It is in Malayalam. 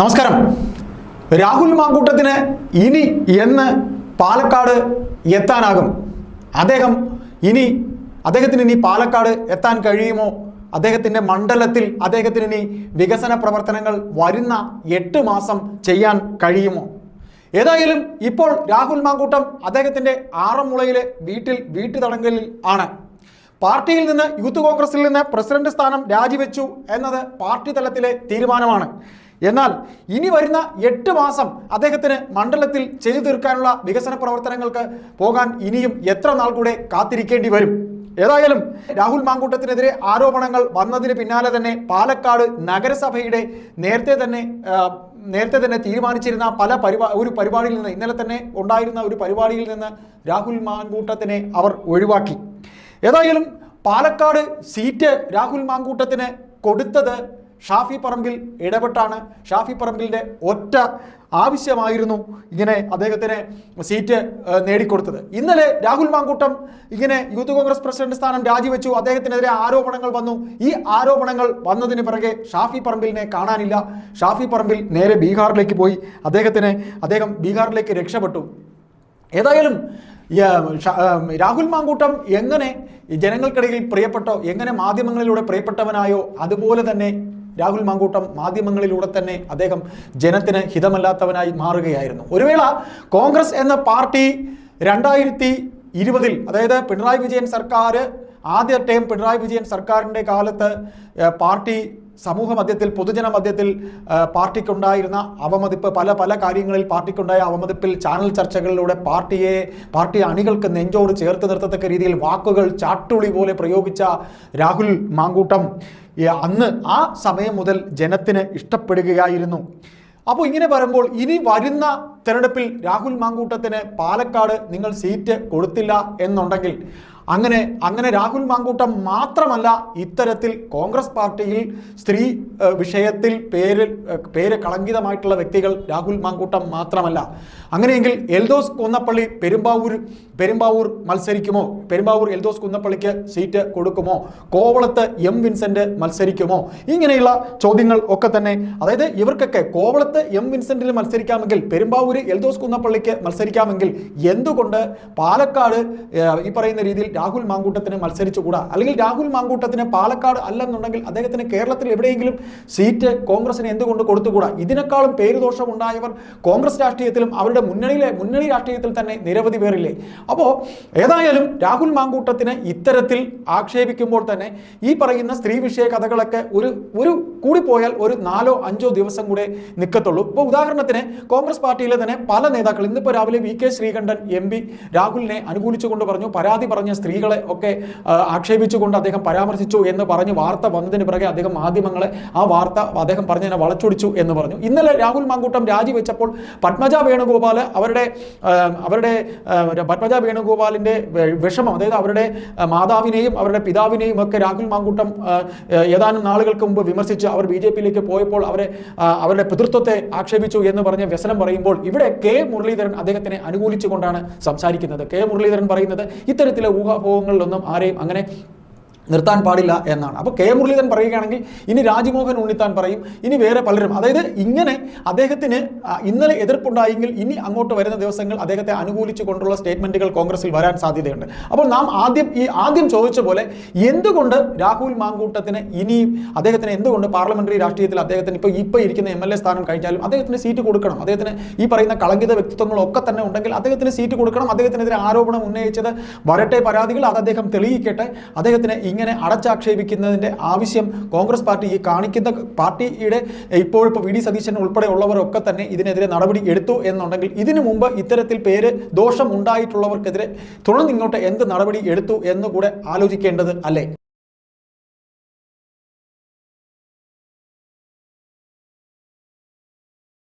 നമസ്കാരം. രാഹുൽ മാങ്കൂട്ടത്തിന് ഇനി എന്ന് പാലക്കാട് എത്താനാകും? അദ്ദേഹം ഇനി അദ്ദേഹത്തിന് ഇനി പാലക്കാട് എത്താൻ കഴിയുമോ? അദ്ദേഹത്തിന്റെ മണ്ഡലത്തിൽ അദ്ദേഹത്തിന് ഇനി വികസന പ്രവർത്തനങ്ങൾ വരുന്ന എട്ട് മാസം ചെയ്യാൻ കഴിയുമോ? ഏതായാലും ഇപ്പോൾ രാഹുൽ മാങ്കൂട്ടം അദ്ദേഹത്തിന്റെ ആറന്മുളയിലെ വീട്ടിൽ വീട്ടുതടങ്കലിൽ ആണ്. പാർട്ടിയിൽ നിന്ന് യൂത്ത് കോൺഗ്രസിൽ നിന്ന് പ്രസിഡന്റ് സ്ഥാനം രാജിവെച്ചു എന്നത് പാർട്ടി തലത്തിലെ തീരുമാനമാണ്. എന്നാൽ ഇനി വരുന്ന എട്ട് മാസം അദ്ദേഹത്തിന് മണ്ഡലത്തിൽ ചെയ്തു തീർക്കാനുള്ള വികസന പ്രവർത്തനങ്ങൾക്ക് പോകാൻ ഇനിയും എത്ര നാൾ കൂടെ കാത്തിരിക്കേണ്ടി വരും? ഏതായാലും രാഹുൽ മാങ്കൂട്ടത്തിനെതിരെ ആരോപണങ്ങൾ വന്നതിന് പിന്നാലെ തന്നെ പാലക്കാട് നഗരസഭയുടെ നേരത്തെ തന്നെ നേരത്തെ തന്നെ തീരുമാനിച്ചിരുന്ന പല പരിപാ ഒരു പരിപാടിയിൽ നിന്ന് ഇന്നലെ തന്നെ ഉണ്ടായിരുന്ന ഒരു പരിപാടിയിൽ നിന്ന് രാഹുൽ മാങ്കൂട്ടത്തിനെ അവർ ഒഴിവാക്കി. ഏതായാലും പാലക്കാട് സീറ്റ് രാഹുൽ മാങ്കൂട്ടത്തിന് കൊടുത്തത് ഷാഫി പറമ്പിൽ ഇടപെട്ടാണ്. ഷാഫി പറമ്പിലിന്റെ ഒറ്റ ആവശ്യമായിരുന്നു ഇങ്ങനെ അദ്ദേഹത്തിന് സീറ്റ് നേടിക്കൊടുത്തത്. ഇന്നലെ രാഹുൽ മാങ്കൂട്ടം ഇങ്ങനെ യൂത്ത് കോൺഗ്രസ് പ്രസിഡന്റ് സ്ഥാനം രാജിവെച്ചു. അദ്ദേഹത്തിനെതിരെ ആരോപണങ്ങൾ വന്നു. ഈ ആരോപണങ്ങൾ വന്നതിന് പിറകെ ഷാഫി പറമ്പിലിനെ കാണാനില്ല. ഷാഫി പറമ്പിൽ നേരെ ബീഹാറിലേക്ക് പോയി. അദ്ദേഹത്തിന് അദ്ദേഹം ബീഹാറിലേക്ക് രക്ഷപ്പെട്ടു. ഏതായാലും രാഹുൽ മാങ്കൂട്ടം എങ്ങനെ ജനങ്ങൾക്കിടയിൽ പ്രിയപ്പെട്ടോ എങ്ങനെ മാധ്യമങ്ങളിലൂടെ പ്രിയപ്പെട്ടവനായോ അതുപോലെ തന്നെ രാഹുൽ മാങ്കൂട്ടം മാധ്യമങ്ങളിലൂടെ തന്നെ അദ്ദേഹം ജനത്തിന് ഹിതമല്ലാത്തവനായി മാറുകയായിരുന്നു. ഒരു വേള കോൺഗ്രസ് എന്ന പാർട്ടി രണ്ടായിരത്തി ഇരുപതിൽ അതായത് പിണറായി വിജയൻ സർക്കാർ ആദ്യ ടൈം പിണറായി വിജയൻ സർക്കാരിന്റെ കാലത്ത് പാർട്ടി സമൂഹ മധ്യത്തിൽ പൊതുജന മധ്യത്തിൽ പാർട്ടിക്കുണ്ടായിരുന്ന അവമതിപ്പ് പല പല കാര്യങ്ങളിൽ പാർട്ടിക്കുണ്ടായ അവമതിപ്പിൽ ചാനൽ ചർച്ചകളിലൂടെ പാർട്ടിയെ പാർട്ടി അണികൾക്ക് നെഞ്ചോട് ചേർത്ത് നിർത്തത്തക്ക രീതിയിൽ വാക്കുകൾ ചാട്ടുളി പോലെ പ്രയോഗിച്ച രാഹുൽ മാങ്കൂട്ടം. അന്ന് ആ സമയം മുതൽ ജനത്തിന് ഇഷ്ടപ്പെടുകയായിരുന്നു. അപ്പോൾ ഇങ്ങനെ പറയുമ്പോൾ ഇനി വരുന്ന തെരഞ്ഞെടുപ്പിൽ രാഹുൽ മാങ്കൂട്ടത്തിന് പാലക്കാട് നിങ്ങൾ സീറ്റ് കൊടുത്തില്ല എന്നുണ്ടെങ്കിൽ അങ്ങനെ അങ്ങനെ രാഹുൽ മാങ്കൂട്ടം മാത്രമല്ല ഇത്തരത്തിൽ കോൺഗ്രസ് പാർട്ടിയിൽ സ്ത്രീ വിഷയത്തിൽ പേര് പേര് കളങ്കിതമായിട്ടുള്ള വ്യക്തികൾ രാഹുൽ മാങ്കൂട്ടം മാത്രമല്ല. അങ്ങനെയെങ്കിൽ എൽദോസ് കുന്നപ്പള്ളി പെരുമ്പാവൂർ പെരുമ്പാവൂർ മത്സരിക്കുമോ? പെരുമ്പാവൂർ എൽദോസ് കുന്നപ്പള്ളിക്ക് സീറ്റ് കൊടുക്കുമോ? കോവളത്ത് എം വിൻസെന്റ് മത്സരിക്കുമോ? ഇങ്ങനെയുള്ള ചോദ്യങ്ങൾ ഒക്കെ തന്നെ അതായത് ഇവർക്കൊക്കെ കോവളത്ത് എം വിൻസെന്റിന് മത്സരിക്കാമെങ്കിൽ പെരുമ്പാവൂർ എൽദോസ് കുന്നപ്പള്ളിക്ക് മത്സരിക്കാമെങ്കിൽ എന്തുകൊണ്ട് പാലക്കാട് ഈ പറയുന്ന രീതിയിൽ രാഹുൽ മാങ്കൂട്ടത്തിന് മത്സരിച്ചുകൂടാ? അല്ലെങ്കിൽ രാഹുൽ മാങ്കൂട്ടത്തിന് പാലക്കാട് അല്ലെന്നുണ്ടെങ്കിൽ അദ്ദേഹത്തിന് കേരളത്തിൽ എവിടെയെങ്കിലും സീറ്റ് കോൺഗ്രസിന് എന്തുകൊണ്ട് കൊടുത്തുകൂടാ? ഇതിനേക്കാളും പേരുദോഷം ഉണ്ടായവർ കോൺഗ്രസ് രാഷ്ട്രീയത്തിലും അവരുടെ മുന്നണിയിലെ മുന്നണി രാഷ്ട്രീയത്തിൽ തന്നെ നിരവധി പേരില്ലേ? അപ്പോൾ ഏതായാലും രാഹുൽ മാങ്കൂട്ടത്തിന് ഇത്തരത്തിൽ ആക്ഷേപിക്കുമ്പോൾ തന്നെ ഈ പറയുന്ന സ്ത്രീ വിഷയ കഥകളൊക്കെ ഒരു ഒരു കൂടിപ്പോയാൽ ഒരു നാലോ അഞ്ചോ ദിവസം കൂടെ നിൽക്കത്തുള്ളൂ ഇപ്പോൾ ഉദാഹരണത്തിന് കോൺഗ്രസ് പാർട്ടിയിലെ തന്നെ പല നേതാക്കൾ ഇന്നിപ്പോൾ രാവിലെ V K Sreekandan M P രാഹുലിനെ അനുകൂലിച്ചുകൊണ്ട് പറഞ്ഞു പരാതി പറഞ്ഞ സ്ത്രീകളെ ഒക്കെ ആക്ഷേപിച്ചുകൊണ്ട് അദ്ദേഹം പരാമർശിച്ചു എന്ന് പറഞ്ഞ് വാർത്ത വന്നതിന് പിറകെ അദ്ദേഹം മാധ്യമങ്ങളെ ആ വാർത്ത അദ്ദേഹം പറഞ്ഞതിനെ വളച്ചൊടിച്ചു എന്ന് പറഞ്ഞു. ഇന്നലെ രാഹുൽ മാങ്കൂട്ടം രാജിവെച്ചപ്പോൾ പത്മജ വേണുഗോപാൽ അവരുടെ അവരുടെ പത്മജ വേണുഗോപാലിന്റെ വിഷമം അതായത് അവരുടെ മാതാവിനെയും അവരുടെ പിതാവിനെയും ഒക്കെ രാഹുൽ മാങ്കൂട്ടം ഏതാനും നാളുകൾക്ക് മുമ്പ് വിമർശിച്ച് അവർ ബി ജെ പിയിലേക്ക് പോയപ്പോൾ അവരെ അവരുടെ പിതൃത്വത്തെ ആക്ഷേപിച്ചു എന്ന് പറഞ്ഞ് വ്യസനം പറയുമ്പോൾ ഇവിടെ കെ മുരളീധരൻ അദ്ദേഹത്തിനെ അനുകൂലിച്ചുകൊണ്ടാണ് സംസാരിക്കുന്നത്. കെ മുരളീധരൻ പറയുന്നത് ഇത്തരത്തിലെ ഊഹാഭോഗങ്ങളിലൊന്നും ആരെയും അങ്ങനെ നിർത്താൻ പാടില്ല എന്നാണ്. അപ്പോൾ കെ. മുരളീധരൻ പറയുകയാണെങ്കിൽ ഇനി രാജ്മോഹൻ ഉണ്ണിത്താൻ പറയും ഇനി വേറെ പലരും. അതായത് ഇങ്ങനെ അദ്ദേഹത്തിന് ഇന്നലെ എതിർപ്പുണ്ടായെങ്കിൽ ഇനി അങ്ങോട്ട് വരുന്ന ദിവസങ്ങൾ അദ്ദേഹത്തെ അനുകൂലിച്ചു കൊണ്ടുള്ള സ്റ്റേറ്റ്മെന്റുകൾ കോൺഗ്രസിൽ വരാൻ സാധ്യതയുണ്ട്. അപ്പോൾ നാം ആദ്യം ഈ ആദ്യം ചോദിച്ച പോലെ എന്തുകൊണ്ട് രാഹുൽ മാങ്കൂട്ടത്തിന് ഇനിയും അദ്ദേഹത്തിന് എന്തുകൊണ്ട് പാർലമെന്ററി രാഷ്ട്രീയത്തിൽ അദ്ദേഹത്തിന് ഇപ്പോൾ ഇപ്പോൾ ഇരിക്കുന്ന എം എൽ എ സ്ഥാനം കഴിച്ചാലും അദ്ദേഹത്തിന് സീറ്റ് കൊടുക്കണം. അദ്ദേഹത്തിന് ഈ പറയുന്ന കളങ്കിത വ്യക്തിത്വങ്ങളൊക്കെ തന്നെ ഉണ്ടെങ്കിൽ അദ്ദേഹത്തിന് സീറ്റ് കൊടുക്കണം. അദ്ദേഹത്തിനെതിരെ ആരോപണം ഉന്നയിച്ചത് വരട്ടെ പരാതികൾ അത് അദ്ദേഹം തെളിയിക്കട്ടെ. അദ്ദേഹത്തിന് അടച്ചാക്ഷേപിക്കുന്നതിന്റെ ആവശ്യം കോൺഗ്രസ് പാർട്ടി ഈ കാണിക്കുന്ന പാർട്ടിയുടെ ഇപ്പോൾ ഇപ്പോൾ വി ഡി സതീശൻ ഉൾപ്പെടെയുള്ളവരൊക്കെ തന്നെ ഇതിനെതിരെ നടപടി എടുത്തു എന്നുണ്ടെങ്കിൽ ഇതിനു മുമ്പ് ഇത്തരത്തിൽ പേര് ദോഷം ഉണ്ടായിട്ടുള്ളവർക്കെതിരെ തുടർന്നിങ്ങോട്ട് എന്ത് നടപടി എടുത്തു എന്നുകൂടെ ആലോചിക്കേണ്ടത് അല്ലേ?